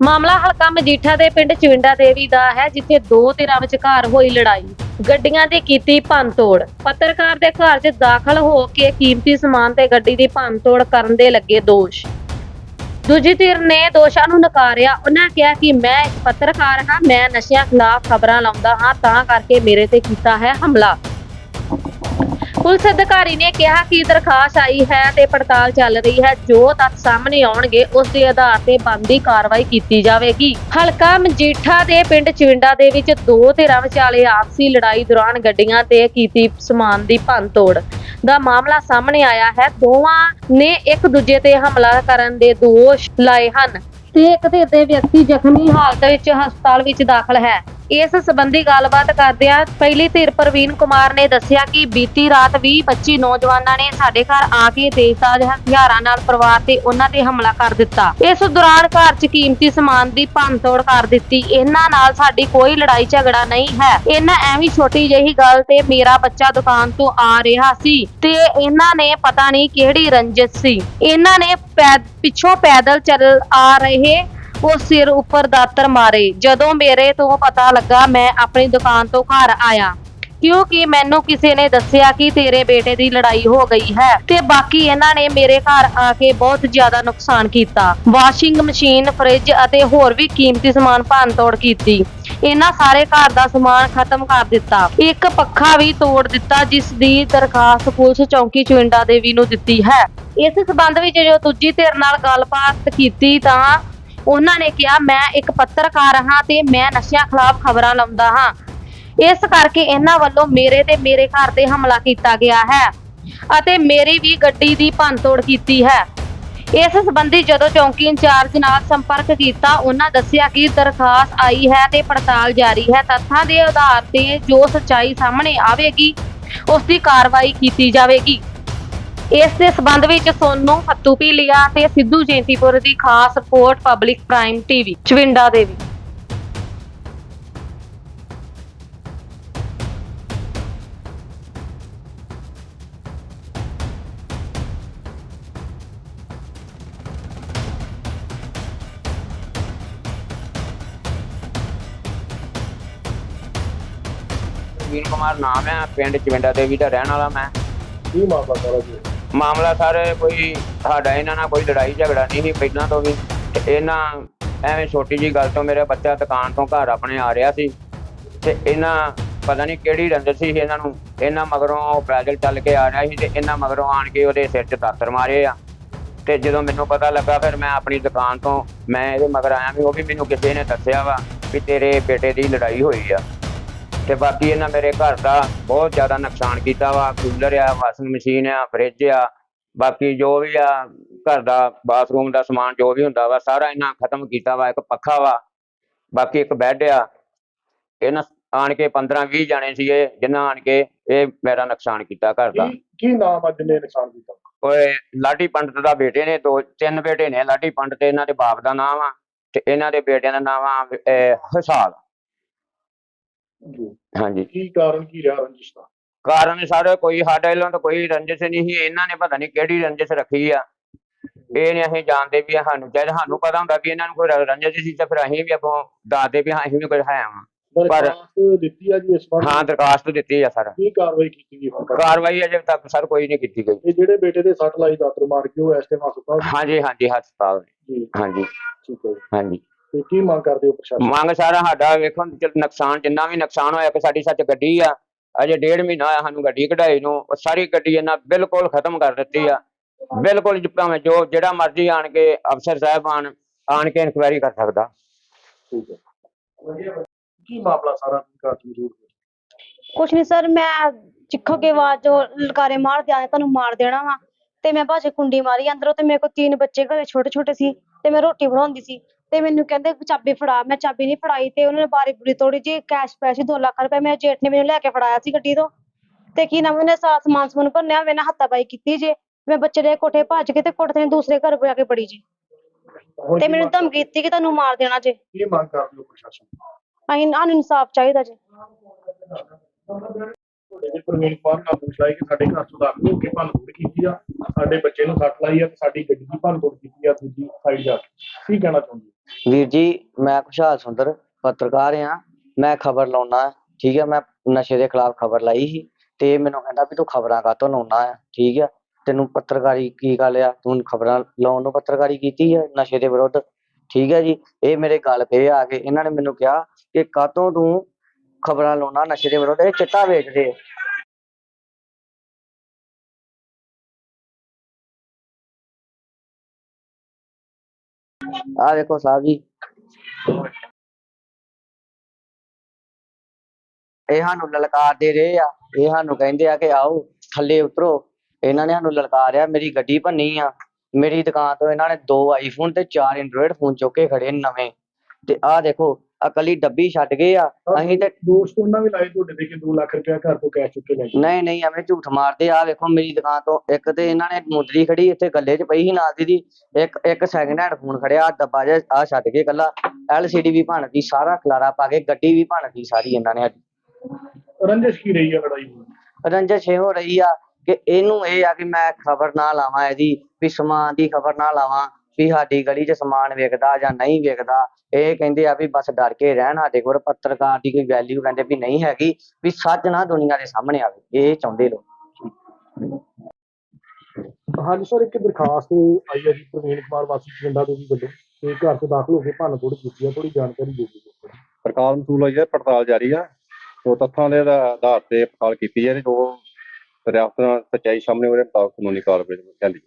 ਮਾਮਲਾ ਹਲਕਾ ਮਜੀਠਾ ਦੇ ਪਿੰਡ ਚਵਿੰਡਾ ਦੇਵੀ ਦਾ ਹੈ, ਜਿੱਥੇ ਦੋ ਧਿਰਾਂ ਵਿਚਕਾਰ ਹੋਈ ਲੜਾਈ। ਗੱਡੀਆਂ ਦੀ ਕੀਤੀ ਭੰਨਤੋੜ। ਪੱਤਰਕਾਰ ਦੇ ਘਰ 'ਚ ਦਾਖਲ ਹੋ ਕੇ ਕੀਮਤੀ ਸਮਾਨ ਤੇ ਗੱਡੀ ਦੀ ਭੰਨਤੋੜ ਕਰਨ ਦੇ ਲੱਗੇ ਦੋਸ਼। ਦੂਜੀ ਧਿਰ ਨੇ ਦੋਸ਼ਾਂ ਨੂੰ ਨਕਾਰਿਆ। ਉਹਨਾਂ ਕਿਹਾ ਕਿ ਮੈਂ ਇੱਕ ਪੱਤਰਕਾਰ ਹਾਂ, ਮੈਂ ਨਸ਼ਿਆਂ ਖਿਲਾਫ ਖਬਰਾਂ ਲਾਉਂਦਾ ਹਾਂ, ਤਾਂ ਕਰਕੇ ਮੇਰੇ ਤੇ ਕੀਤਾ ਹੈ ਹਮਲਾ। ਪੁਲਿਸ ਅਧਿਕਾਰੀ ਨੇ ਕਿਹਾ ਕਿ ਦਰਖਾਸਤ ਆਈ ਹੈ ਤੇ ਪੜਤਾਲ ਚੱਲ ਰਹੀ ਹੈ। ਜੋ ਤੱਥ ਸਾਹਮਣੇ ਆਉਣਗੇ, ਉਸ ਦੇ ਆਧਾਰ ਤੇ ਬਣਦੀ ਕਾਰਵਾਈ ਕੀਤੀ ਜਾਵੇਗੀ। ਹਲਕਾ ਮਜੀਠਾ ਦੇ ਪਿੰਡ ਚਵਿੰਡਾ ਦੇ ਵਿੱਚ ਦੋ ਧਿਰਾਂ ਵਿਚਾਲੇ ਆਪਸੀ ਲੜਾਈ ਦੌਰਾਨ ਗੱਡੀਆਂ ਤੇ ਕੀਤੀ ਸਮਾਨ ਦੀ ਭੰਨਤੋੜ ਦਾ ਮਾਮਲਾ ਸਾਹਮਣੇ ਆਇਆ ਹੈ। ਦੋਵਾਂ ਨੇ ਇੱਕ ਦੂਜੇ ਤੇ ਹਮਲਾ ਕਰਨ ਦੇ ਦੋਸ਼ ਲਾਏ ਹਨ ਤੇ ਇੱਕ ਧਿਰ ਦੇ ਵਿਅਕਤੀ ਜ਼ਖਮੀ ਹਾਲਤ ਵਿੱਚ ਹਸਪਤਾਲ ਵਿੱਚ ਦਾਖਲ ਹੈ। ਇਸ ਸੰਬੰਧੀ ਗੱਲਬਾਤ ਕਰਦਿਆਂ ਪਹਿਲੀ ਧਿਰ ਪ੍ਰਵੀਨ ਕੁਮਾਰ ਨੇ ਦੱਸਿਆ ਕਿ ਬੀਤੀ ਰਾਤ 20-25 ਨੌਜਵਾਨਾਂ ਨੇ ਸਾਡੇ ਘਰ ਆ ਕੇ ਤੇਜ਼ਧਾਰ ਹਥਿਆਰਾਂ ਨਾਲ ਪਰਿਵਾਰ ਤੇ ਉਹਨਾਂ ਤੇ ਹਮਲਾ ਕਰ ਦਿੱਤਾ। ਇਸ ਦੌਰਾਨ ਘਰ 'ਚ ਕੀਮਤੀ ਸਮਾਨ ਦੀ ਭੰਨਤੋੜ ਕਰ ਦਿੱਤੀ। ਇਹਨਾਂ ਨਾਲ ਸਾਡੀ ਕੋਈ ਲੜਾਈ ਝਗੜਾ ਨਹੀਂ ਹੈ। ਇਹਨਾਂ ਐਵੇਂ ਛੋਟੀ ਜਿਹੀ ਗੱਲ ਤੇ ਮੇਰਾ ਬੱਚਾ ਦੁਕਾਨ ਤੋਂ ਆ ਰਿਹਾ ਸੀ ਤੇ ਇਹਨਾਂ ਨੇ ਪਤਾ ਨਹੀਂ ਕਿਹੜੀ ਰੰਜਿਸ਼ ਸੀ। ਇਹਨਾਂ ਨੇ ਪੈ- ਪਿੱਛੋਂ ਪੈਦਲ ਚੱਲ ਆ ਰਹੇ ਉਹ ਸਿਰ ਉੱਪਰ ਦਾਤਰ ਮਾਰੇ। ਜਦੋਂ ਮੇਰੇ ਤੋਂ ਪਤਾ ਲੱਗਾ, ਮੈਂ ਆਪਣੀ ਦੁਕਾਨ ਤੋਂ ਘਰ ਆਇਆ। ਕਿਉਂਕਿ ਮੈਨੂੰ ਕਿਸੇ ਨੇ ਦੱਸਿਆ ਕਿ ਤੇਰੇ ਬੇਟੇ ਦੀ ਲੜਾਈ ਹੋ ਗਈ ਹੈ ਤੇ ਬਾਕੀ ਇਹਨਾਂ ਨੇ ਮੇਰੇ ਘਰ ਆ ਕੇ ਬਹੁਤ ਜ਼ਿਆਦਾ ਨੁਕਸਾਨ ਕੀਤਾ। ਵਾਸ਼ਿੰਗ ਮਸ਼ੀਨ, ਫ੍ਰਿਜ ਅਤੇ ਹੋਰ ਵੀ ਕੀਮਤੀ ਸਮਾਨ ਭੰਨ ਤੋੜ ਕੀਤੀ। ਇਹਨਾਂ ਸਾਰੇ ਘਰ ਦਾ ਸਮਾਨ ਖਤਮ ਕਰ ਦਿੱਤਾ। ਇੱਕ ਪੱਖਾ ਵੀ ਤੋੜ ਦਿੱਤਾ, ਜਿਸ ਦੀ ਦਰਖਾਸਤ ਪੁਲਿਸ ਚੌਂਕੀ ਚੁਇੰਡਾ ਦੇਵੀ ਨੂੰ ਦਿੱਤੀ ਹੈ। ਇਸ ਸਬੰਧ ਵਿੱਚ ਜੋ ਦੂਜੀ ਧਿਰ ਨਾਲ ਗੱਲਬਾਤ ਕੀਤੀ ਤਾਂ ਉਹਨਾਂ ਨੇ ਕਿਹਾ, ਮੈਂ ਇੱਕ ਪੱਤਰਕਾਰ ਹਾਂ ਤੇ ਮੈਂ ਨਸ਼ਿਆਂ ਖਿਲਾਫ ਖਬਰਾਂ ਲਾਉਂਦਾ ਹਾਂ। ਇਸ ਕਰਕੇ ਇਹਨਾਂ ਵੱਲੋਂ ਮੇਰੇ ਤੇ ਮੇਰੇ ਘਰ ਤੇ ਹਮਲਾ ਕੀਤਾ ਗਿਆ ਹੈ ਅਤੇ ਮੇਰੀ ਵੀ ਗੱਡੀ ਦੀ ਭੰਨਤੋੜ ਕੀਤੀ ਹੈ। ਇਸ ਸੰਬੰਧੀ ਜਦੋਂ ਚੌਂਕੀ ਇੰਚਾਰਜ ਨਾਲ ਸੰਪਰਕ ਕੀਤਾ, ਉਹਨਾਂ ਦੱਸਿਆ ਕਿ ਦਰਖਾਸਤ ਆਈ ਹੈ ਤੇ ਪੜਤਾਲ ਜਾਰੀ ਹੈ। ਤੱਥਾਂ ਦੇ ਆਧਾਰ ਤੇ ਜੋ ਸੱਚਾਈ ਸਾਹਮਣੇ ਆਵੇਗੀ, ਉਸ ਦੀ ਕਾਰਵਾਈ ਕੀਤੀ ਜਾਵੇਗੀ। ਇਸ ਦੇ ਸਬੰਧ ਵਿੱਚ ਸੋਨੂ ਫੱਤੂ ਪੀਲੀਆ ਤੇ ਸਿੱਧੂ ਜੈਂਤੀਪੁਰ ਦੀ ਖਾਸ report Public Prime TV Chawinda Devi Veer Kumar ਨਾਮ ਹੈ ਪਿੰਡ ਚਵਿੰਡਾ ਦੇਵੀ ਦਾ ਰਹਿਣ ਵਾਲਾ ਮੈਂ। ਕੀ ਮਾਮਲਾ ਸਾਰਾ ਜੀ? ਮਾਮਲਾ ਸਰ, ਕੋਈ ਸਾਡਾ ਇਹਨਾਂ ਨਾਲ ਕੋਈ ਲੜਾਈ ਝਗੜਾ ਨਹੀਂ ਸੀ ਪਹਿਲਾਂ ਤੋਂ ਵੀ। ਤੇ ਇਹਨਾਂ ਐਵੇਂ ਛੋਟੀ ਜੀ ਗੱਲ ਤੋਂ ਮੇਰਾ ਬੱਚਾ ਦੁਕਾਨ ਤੋਂ ਘਰ ਆਪਣੇ ਆ ਰਿਹਾ ਸੀ। ਤੇ ਇਹਨਾਂ ਪਤਾ ਨਹੀਂ ਕਿਹੜੀ ਰੰਜਿਸ਼ ਸੀ ਇਹਨਾਂ ਨੂੰ। ਇਹਨਾਂ ਮਗਰੋਂ ਉਹ ਪੈਦਲ ਚੱਲ ਕੇ ਆ ਰਿਹਾ ਸੀ ਤੇ ਇਹਨਾਂ ਮਗਰੋਂ ਆਣ ਕੇ ਉਹਦੇ ਸਿਰ 'ਚ ਦਾਤਰ ਮਾਰੇ ਆ। ਤੇ ਜਦੋਂ ਮੈਨੂੰ ਪਤਾ ਲੱਗਾ, ਫਿਰ ਮੈਂ ਆਪਣੀ ਦੁਕਾਨ ਤੋਂ ਮੈਂ ਇਹਦੇ ਮਗਰ ਆਇਆ ਵੀ ਉਹ ਵੀ ਮੈਨੂੰ ਕਿਸੇ ਨੇ ਦੱਸਿਆ ਵਾ ਵੀ ਤੇਰੇ ਬੇਟੇ ਦੀ ਲੜਾਈ ਹੋਈ ਆ। ਤੇ ਬਾਕੀ ਇਹਨਾਂ ਮੇਰੇ ਘਰ ਦਾ ਬਹੁਤ ਜ਼ਿਆਦਾ ਨੁਕਸਾਨ ਕੀਤਾ ਵਾ। ਕੂਲਰ ਆ ਵਾਸ਼ਿੰਗ ਮਸ਼ੀਨ ਆ ਫ੍ਰਿਜ ਆ ਬਾਕੀ ਜੋ ਵੀ ਆ ਘਰ ਦਾ ਬਾਥਰੂਮ ਦਾ ਸਮਾਨ ਜੋ ਵੀ ਹੁੰਦਾ ਵਾ ਸਾਰਾ ਇਹਨਾਂ ਖਤਮ ਕੀਤਾ ਵਾ। ਇੱਕ ਪੱਖਾ ਵਾ ਬਾਕੀ ਇੱਕ ਬੈੱਡ ਆ। ਇਹਨਾਂ ਆਣ ਕੇ 15 20 ਜਾਣੇ ਸੀਗੇ ਜਿਨ੍ਹਾਂ ਆਣ ਕੇ ਇਹ ਮੇਰਾ ਨੁਕਸਾਨ ਕੀਤਾ ਘਰ ਦਾ। ਕੀ ਕੀ ਨਾਮ ਅੱਜ ਨੇ ਨੁਕਸਾਨ ਕੀਤਾ? ਓਏ ਲਾਡੀ ਪੰਡਤ ਦਾ ਬੇਟੇ ਨੇ ਦੋ ਤਿੰਨ ਬੇਟੇ ਨੇ। ਲਾਡੀ ਪੰਡਤ ਇਹਨਾਂ ਦੇ ਬਾਪ ਦਾ ਨਾਮ ਆ ਤੇ ਇਹਨਾਂ ਦੇ ਬੇਟਿਆਂ ਦਾ ਨਾਮ ਆ ਅਹ, ਹਸਾਲ। ਜੀ ਹਾਂਜੀ। ਕੀ ਕਾਰਨ ਕੀ ਰਿਹਾ ਰੰਜਿਸ਼ ਦਾ? ਕਾਰਨ ਸਰ ਕੋਈ ਸਾਡੇ ਵੱਲੋਂ ਤਾਂ ਕੋਈ ਰੰਜਿਸ਼ ਨਹੀਂ ਸੀ ਇਹਨਾਂ ਨੇ ਪਤਾ ਨਹੀਂ ਕਿਹੜੀ ਰੰਜਿਸ਼ ਰੱਖੀ ਆ। ਇਹ ਨਹੀਂ ਅਸੀਂ ਜਾਣਦੇ ਵੀ ਸਾਨੂੰ ਚਾਹੇ ਸਾਨੂੰ ਪਤਾ ਹੁੰਦਾ ਵੀ ਇਹਨਾਂ ਨੂੰ ਕੋਈ ਰ- ਰੰਜਿਸ਼ ਸੀ ਤਾਂ ਫਿਰ ਅਸੀਂ ਵੀ ਅੱਗੋਂ ਦੱਸਦੇ ਵੀ ਹਾਂ ਅਸੀਂ ਵੀ ਕੋਈ ਹੈ ਵਾਂ। ਦਰਖਾਸਤ ਦਿੱਤੀ ਆ ਜੀ ਇਸ ਵਾਰ? ਹਾਂ ਦਰਖਾਸਤ ਦਿੱਤੀ ਆ ਸਰ। ਕੀ ਕਾਰਵਾਈ ਕੀਤੀ ਗਈ ਹੁਣ ਤੱਕ? ਕਾਰਵਾਈ ਅਜੇ ਤੱਕ ਸਰ ਕੋਈ ਨਹੀਂ ਕੀਤੀ ਗਈ। ਇਹ ਜਿਹੜੇ ਬੇਟੇ ਦੇ ਸੱਟ ਲਾਈ ਦਾਤਰ ਮਾਰ ਕੇ ਉਹ ਇਸ ਟਾਈਮ ਹਸਪਤਾਲ? ਹਾਂਜੀ ਹਾਂਜੀ ਹਸਪਤਾਲ ਜੀ। ਹਾਂਜੀ। ਠੀਕ ਹੈ ਜੀ। ਹਾਂਜੀ। ਤੇ ਕੀ ਮੰਗ ਕਰਦੇ ਹੋ ਪ੍ਰਸ਼ਾਸਨ ਮੰਗ ਸਾਰਾ ਸਾਡਾ ਵੇਖੋ ਚੱਲ ਨੁਕਸਾਨ ਜਿੰਨਾ ਵੀ ਨੁਕਸਾਨ ਹੋਇਆ ਕਿ ਸਾਡੀ ਸੱਚ ਗੱਡੀ ਆ ਅਜੇ ਡੇਢ ਮਹੀਨਾ ਹੋਇਆ ਸਾਨੂੰ ਗੱਡੀ ਕਢਾਈ ਨੂੰ ਉਹ ਸਾਰੀ ਗੱਡੀ ਇਹਨਾਂ ਬਿਲਕੁਲ ਖਤਮ ਕਰ ਦਿੱਤੀ ਆ। ਬਿਲਕੁਲ ਭਾਵੇਂ ਜੋ ਜਿਹੜਾ ਮਰਜ਼ੀ ਆਣ ਕੇ ਅਫਸਰ ਸਾਹਿਬ ਆਣ ਆਣ ਕੇ ਇਨਕੁਆਇਰੀ ਕਰ ਸਕਦਾ। ਠੀਕ ਹੈ। ਕੀ ਮਾਮਲਾ ਸਾਰਾ ਘਰ ਚ ਮੌਜੂਦ ਹੈ? ਕੁਛ ਨਹੀਂ ਸਰ ਮੈਂ ਚਿੱਖੋ ਕੇ ਆਵਾਜ਼ ਜੋ ਲਲਕਾਰੇ ਮਾਰਦੇ ਆਏ ਤੁਹਾਨੂੰ ਮਾਰ ਦੇਣਾ ਵਾ। ਤੇ ਮੈਂ ਭਾਜੀ ਕੁੰਡੀ ਮਾਰੀ ਅੰਦਰੋਂ ਤੇ ਮੇਰੇ ਕੋਲ ਤਿੰਨ ਬੱਚੇ ਘਰੇ ਛੋਟੇ ਛੋਟੇ ਸੀ ਤੇ ਮੈਂ ਰੋਟੀ ਬਣਾਉਂਦੀ ਸੀ। ਤੇ ਮੈਨੂੰ ਕਹਿੰਦੇ ਚਾਬੀ ਫੜਾ ਮੈਂ ਚਾਬੀ ਨਹੀਂ ਫੜਾਈ ਤੇ ਉਹਨਾਂ ਨੇ ਬਾਰੀ ਬੁਰੀ ਤੋੜੀ ਜੀ ਕੈਸ਼ ਪੈ ਸੀ 2 ਲੱਖ ਰੁਪਏ ਮੇਰੇ ਜੇਠ ਨੇ ਮੈਨੂੰ ਲੈ ਕੇ ਫੜਾਇਆ ਸੀ ਗੱਡੀ ਤੋਂ। ਤੇ ਕੀ ਨਾਮ ਉਹਨੇ ਸਾਰਾ ਸਮਾਨ ਸਮੂਨ ਭੰਨਿਆ ਮੇਰੇ ਨਾਲ ਹੱਥਾਪਾਈ ਕੀਤੀ ਜੇ। ਮੈਂ ਬੱਚੇ ਦੇ ਕੋਠੇ ਭੱਜ ਕੇ ਤੇ ਕੋਠੇ ਦੇ ਦੂਸਰੇ ਘਰ ਜਾ ਕੇ ਬੜੀ ਜੀ। ਤੇ ਮੈਨੂੰ ਧਮਕੀ ਦਿੱਤੀ ਕਿ ਤੁਹਾਨੂੰ ਮਾਰ ਦੇਣਾ ਜੇ। ਕੀ ਮੰਗ ਕਰਦੇ ਹੋ ਪ੍ਰਸ਼ਾਸਨ? ਅਸੀਂ ਸਾਨੂੰ ਇਨਸਾਫ ਚਾਹੀਦਾ ਜੇ। ਇਹ ਪ੍ਰਵੀਨ ਕੁਮਾਰ ਨਾਲ ਪੁੱਛ ਲਾਈ ਕਿ ਸਾਡੇ ਘਰ ਤੋਂ ਦਾਖਲ ਹੋ ਕੇ ਭੰਨਤੋੜ ਕੀਤੀ ਆ ਸਾਡੇ ਬੱਚੇ ਨੂੰ ਸੱਟ ਲਾਈ ਆ ਤੇ ਸਾਡੀ ਗੱਡੀ ਦੀ ਭੰਨਤੋੜ ਕੀਤੀ ਆ ਦੂਜੀ ਸਾਈਡ ਜਾ ਕੇ। ਕੀ ਕਹਿਣਾ ਚਾਹੁੰਦੇ ਹੋ? ਵੀਰ ਜੀ, ਮੈਂ ਖੁਸ਼ਹਾਲ ਸੁੰਦਰ ਪੱਤਰਕਾਰ ਆ ਮੈਂ ਖਬਰ ਲਾਉਣਾ ਠੀਕ ਹੈ ਮੈਂ ਨਸ਼ੇ ਦੇ ਖਿਲਾਫ ਖਬਰ ਲਾਈ ਸੀ ਤੇ ਮੈਨੂੰ ਕਹਿੰਦਾ ਵੀ ਤੂੰ ਖਬਰਾਂ ਕਾਹਤੋਂ ਲਾਉਣਾ ਆ, ਠੀਕ ਹੈ ਤੈਨੂੰ ਪੱਤਰਕਾਰੀ ਕੀ ਗੱਲ ਆ? ਤੂੰ ਖਬਰਾਂ ਲਾਉਣ ਨੂੰ ਪੱਤਰਕਾਰੀ ਕੀਤੀ ਹੈ ਨਸ਼ੇ ਦੇ ਵਿਰੁੱਧ? ਠੀਕ ਹੈ ਜੀ? ਇਹ ਮੇਰੇ ਗੱਲ ਪਏ ਆ ਕੇ ਇਹਨਾਂ ਨੇ ਮੈਨੂੰ ਕਿਹਾ ਕਿ ਕਾਹਤੋਂ ਤੂੰ ਖਬਰਾਂ ਲਾਉਣਾ ਨਸ਼ੇ ਦੇ ਵਿਰੁੱਧ? ਇਹ ਚਿੱਟਾ ਵੇਚਦੇ ਆ। ਆਹ ਸਾਹਿਬ ਜੀ। ਇਹ ਸਾਨੂੰ ਲਲਕਾਰਦੇ ਰਹੇ ਆ। ਇਹ ਸਾਨੂੰ ਕਹਿੰਦੇ ਆ ਕਿ ਆਓ, ਥੱਲੇ ਉਤਰੋ। ਇਹਨਾਂ ਨੇ ਸਾਨੂੰ ਲਲਕਾਰਿਆ, ਮੇਰੀ ਗੱਡੀ ਭੰਨੀ ਆ। ਮੇਰੀ ਦੁਕਾਨ ਤੋਂ ਇਹਨਾਂ ਨੇ ਦੋ ਆਈਫੋਨ ਤੇ ਚਾਰ ਐਂਡਰੋਇਡ ਫੋਨ ਚੁੱਕ ਕੇ ਖੜੇ ਨਵੇਂ। ਤੇ ਆਹ ਦੇਖੋ ਅਕਲੀ ਡੱਬੀ ਛੱਡ ਗਏ ਆ ਅਸੀਂ ਤੇ ਦੋਸਤ ਉਹਨਾਂ ਵੀ ਲਾਏ ਤੁਹਾਡੇ ਦੇ ਕਿ 2 ਲੱਖ ਰੁਪਇਆ ਘਰ ਤੋਂ ਕੈਸ਼ ਚੁੱਕ ਲੈ ਗਏ। ਨਹੀਂ ਨਹੀਂ ਐਵੇਂ ਝੂਠ ਮਾਰਦੇ ਆ ਵੇਖੋ ਮੇਰੀ ਦੁਕਾਨ ਤੋਂ ਇੱਕ ਤੇ ਇਹਨਾਂ ਨੇ ਮੁੰਦਰੀ ਖੜੀ ਇੱਥੇ ਗੱਲੇ 'ਚ ਪਈ ਸੀ ਨਾਲ ਦੀ ਦੀ ਇੱਕ ਇੱਕ ਸੈਕਿੰਡ ਹੈਂਡ ਫੋਨ ਖੜਿਆ ਆਹ ਡੱਬਾ ਜਿਹਾ ਆ ਛੱਡ ਕੇ ਕੱਲਾ ਐਲਸੀਡੀ ਵੀ ਗਈ ਸਾਰਾ ਖਲਾਰਾ ਪਾ ਕੇ ਗੱਡੀ ਵੀ ਭੰਨ ਗਈ ਸਾਰੀ ਇਹਨਾਂ ਨੇ ਅੱਜ। ਰੰਜਿਸ਼ ਕੀ ਰਹੀ ਆ ਲੜਾਈ ਦੀ? ਰੰਜਿਸ਼ ਇਹ ਹੋ ਰਹੀ ਆ ਕਿ ਇਹਨੂੰ ਇਹ ਆ ਕਿ ਮੈਂ ਖਬਰ ਨਾ ਲਾਵਾਂ ਇਹਦੀ ਵੀ ਸਮਾਨ ਦੀ ਖਬਰ ਨਾ ਲਾਵਾਂ ਵੀ ਸਾਡੀ ਗਲੀ 'ਚ ਸਮਾਨ ਵਿਕਦਾ ਜਾਂ ਨਹੀਂ ਵਿਕਦਾ ਇਹ ਕਹਿੰਦੇ ਆ ਵੀ ਬਸ ਡਰ ਕੇ ਰਹਿਣ ਸਾਡੇ ਕੋਲ ਪੱਤਰਕਾਰ ਦੀ ਕੋਈ ਵੈਲਿਊ ਕਹਿੰਦੇ ਵੀ ਨਹੀਂ ਹੈਗੀ ਵੀ ਸੱਚ ਨਾ ਦੁਨੀਆ ਦੇ ਸਾਹਮਣੇ ਆਵੇ ਇਹ ਚਾਹੁੰਦੇ ਲੋਕ। ਹਾਂਜੀ ਸਰ ਇੱਕ ਦਰਖਾਸਤ ਆਈ ਹੈ ਜੀ ਪ੍ਰਵੀਨ ਕੁਮਾਰ ਵਾਸੀ ਪਿੰਡਾ ਤੋਂ ਵੀ ਵੱਲੋਂ ਤੇ ਘਰ ਤੋਂ ਦਾਖਲ ਹੋ ਕੇ ਭੰਨ ਤੋੜ ਕੀਤੀ ਆ ਥੋੜੀ ਜਾਣਕਾਰੀ ਦਿਓ ਜੀ। ਸਰਕਾਰ ਮਸੂਲ ਹੋਈ ਹੈ ਪੜਤਾਲ ਜਾਰੀ ਆ। ਜੋ ਤੱਥਾਂ ਦੇ ਆਧਾ- ਆਧਾਰ ਤੇ ਪੜਤਾਲ ਕੀਤੀ ਹੈ ਤੇ ਜੋ ਦਰਿਆਫਤ ਨਾਲ ਸੱਚਾਈ ਸਾਹਮਣੇ ਉਹਦੇ ਮੁਤਾਬਕ ਕਾਨੂੰਨੀ ਕਾਰਵਾਈ ਚੱਲੀ